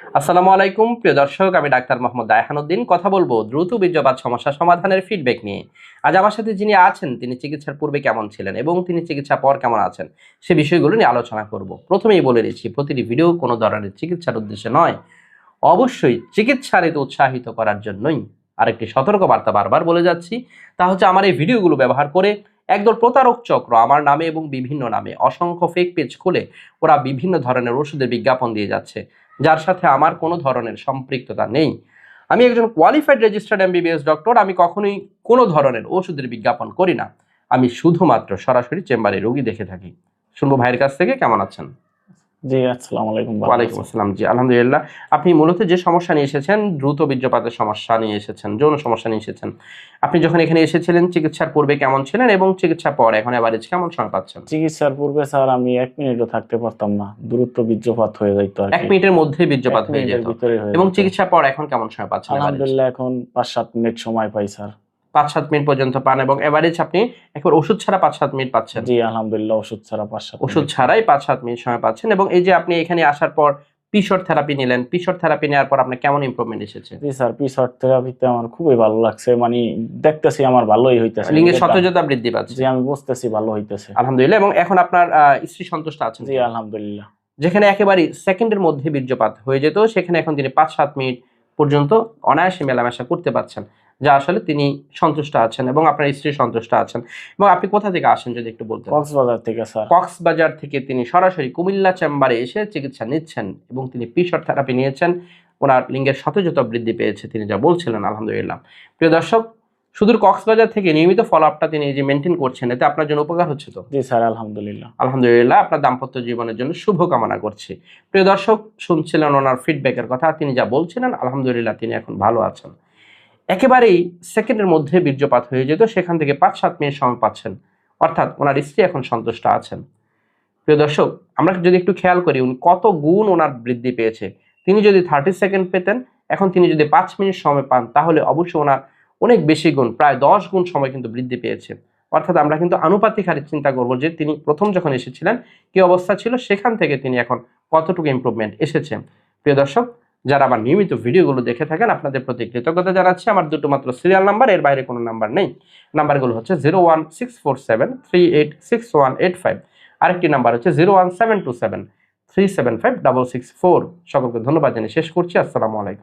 আসসালামু আলাইকুম, প্রিয় দর্শক, আমি ডাক্তার মোহাম্মদ দায়হানুদ্দিন কথা বলব দ্রুত বীর্যপাত সমস্যা সমাধানের ফিডব্যাক নিয়ে। আজ আমার সাথে যিনি আছেন, তিনি চিকিৎসার পূর্বে কেমন ছিলেন এবং তিনি চিকিৎসা পর কেমন আছেন, সে বিষয়গুলো নিয়ে আলোচনা করব। প্রথমেই বলে দিচ্ছি, প্রতিটি ভিডিও কোনো ধরনের চিকিৎসার উদ্দেশ্যে নয়। অবশ্যই চিকিৎসারিত উৎসাহিত করার জন্যই আরেকটি সতর্ক বার্তা বারবার বলে যাচ্ছি। তা হচ্ছে, আমার এই ভিডিওগুলো ব্যবহার করে একদল প্রতারক চক্র আমার নামে এবং বিভিন্ন নামে অসংখ্য ফেক পেজ খুলে ওরা বিভিন্ন ধরনের ওষুধের বিজ্ঞাপন দিয়ে যাচ্ছে। যার সাথে আমার কোনো ধরনের সম্পৃক্ততা নেই। আমি একজন কোয়ালিফাইড রেজিস্টার্ড এমবিবিএস ডক্টর আমি কখনোই কোনো ধরনের ওষুধের বিজ্ঞাপন করি না। আমি শুধুমাত্র সরাসরি চেম্বারে রোগী দেখে থাকি। শুনব ভাইয়ের কাছ থেকে, কেমন আছেন? জি আসসালামু আলাইকুম ওয়ালাইকুম আসসালাম। জি আলহামদুলিল্লাহ। আপনি মূলত যে সমস্যা নিয়ে এসেছেন দ্রুত বীর্যপাতের সমস্যা নিয়ে এসেছেন যৌন সমস্যা নিয়ে এসেছেন আপনি যখন এখানে এসেছিলেন চিকিৎসার পূর্বে কেমন ছিলেন এবং চিকিৎসা পর এখন এভারেজ কেমন সময় পাচ্ছেন? চিকিৎসার পূর্বে স্যার আমি এক মিনিটও থাকতে পারতাম না। দ্রুত বীর্যপাত হয়ে যাইতো আর এক মিনিটের মধ্যে বীর্যপাত হয়ে যেত। এবং চিকিৎসা পর এখন কেমন সময় পাচ্ছেন? আলহামদুলিল্লাহ এখন পাঁচ সাত মিনিট সময় পাই স্যার। পাঁচ সাত মিনিট পর্যন্ত পান এবং এভারেজ আপনি একবার ওষুধ ছাড়া পাঁচ সাত মিনিট পাচ্ছেন। জি আলহামদুলিল্লাহ ওষুধ ছাড়া পাঁচ সাত ওষুধ ছাড়াই পাঁচ সাত মিনিট সময় পাচ্ছেন এবং এই যে আপনি এখানে আসার পর পিশর থেরাপি নিলেন পিশর থেরাপি নেওয়ার পর আপনার কেমন ইমপ্রুভমেন্ট এসেছে? জি স্যার পিসর থেরাপিতে আমার খুবই ভালো লাগছে মানে দেখতেছি আমার ভালোই হইতেছে। লিঙ্গের? সতেজতা বৃদ্ধি পাচ্ছে। জি আমি বুঝতেছি ভালো হইতেছে। আলহামদুলিল্লাহ এবং এখন আপনার স্ত্রী সন্তুষ্ট আছেন। জি আলহামদুলিল্লাহ। যেখানে একেবারে সেকেন্ডের মধ্যে বীর্যপাত হয়ে যেত সেখানে এখন তিনি পাঁচ সাত মিনিট পর্যন্ত অনায়াসে মেলামেশা করতে পারছেন যা আসলে তিনি সন্তুষ্ট আছেন এবং আপনার স্ত্রী সন্তুষ্ট আছেন। এবং আপনি কোথা থেকে আসেন যদি একটু বলতেন? কক্সবাজার থেকে স্যার। কক্সবাজার থেকে তিনি সরাসরি কুমিল্লা চেম্বারে এসে চিকিৎসা নিচ্ছেন এবং তিনি পিসর থেরাপি নিয়েছেন। ওনার লিঙ্গের সতেজতা বৃদ্ধি পেয়েছে তিনি যা বলছিলেন আলহামদুলিল্লাহ। প্রিয় দর্শক সুদূর কক্সবাজার থেকে নিয়মিত ফলো আপটা তিনি যে মেনটেন করছেন এতে আপনার জন্য উপকার হচ্ছে তো? জি স্যার আলহামদুলিল্লাহ। আলহামদুলিল্লাহ আপনার দাম্পত্য জীবনের জন্য শুভ কামনা করছি। প্রিয় দর্শক শুনছিলেন ওনার ফিডব্যাকের কথা তিনি যা বলছিলেন আলহামদুলিল্লাহ তিনি এখন ভালো আছেন। একেবারেই সেকেন্ডের মধ্যে বীর্যপাত হয়ে যেত সেখান থেকে পাঁচ সাত মিনিট সময় পাচ্ছেন। অর্থাৎ ওনার স্ত্রী এখন সন্তুষ্ট আছেন। প্রিয় দর্শক আমরা যদি একটু খেয়াল করি উনি কত গুণ ওনার বৃদ্ধি পেয়েছে। তিনি যদি থার্টি সেকেন্ড পেতেন এখন তিনি যদি পাঁচ মিনিট সময় পান তাহলে অবশ্যই ওনার অনেক বেশি গুণ, প্রায় দশ গুণ সময় কিন্তু বৃদ্ধি পেয়েছে। অর্থাৎ আমরা কিন্তু আনুপাতিক হারে চিন্তা করব যে তিনি প্রথম যখন এসেছিলেন, কি অবস্থা ছিল? সেখান থেকে তিনি এখন কতটুকু ইম্প্রুভমেন্ট এসেছে? প্রিয় দর্শক, যারা আমার নিয়মিত ভিডিওগুলো দেখে থাকেন, আপনাদের প্রতি কৃতজ্ঞতা জানাচ্ছি। আমার দুটো মাত্র সিরিয়াল নাম্বার এর বাইরে কোনো নাম্বার নেই। নাম্বারগুলো হচ্ছে zero one six four seven three eight six one eight five আরেকটি নাম্বার হচ্ছে zero one seven two seven three seven five double six four সকলকে ধন্যবাদ জানিয়ে শেষ করছি। আসসালামু আলাইকুম।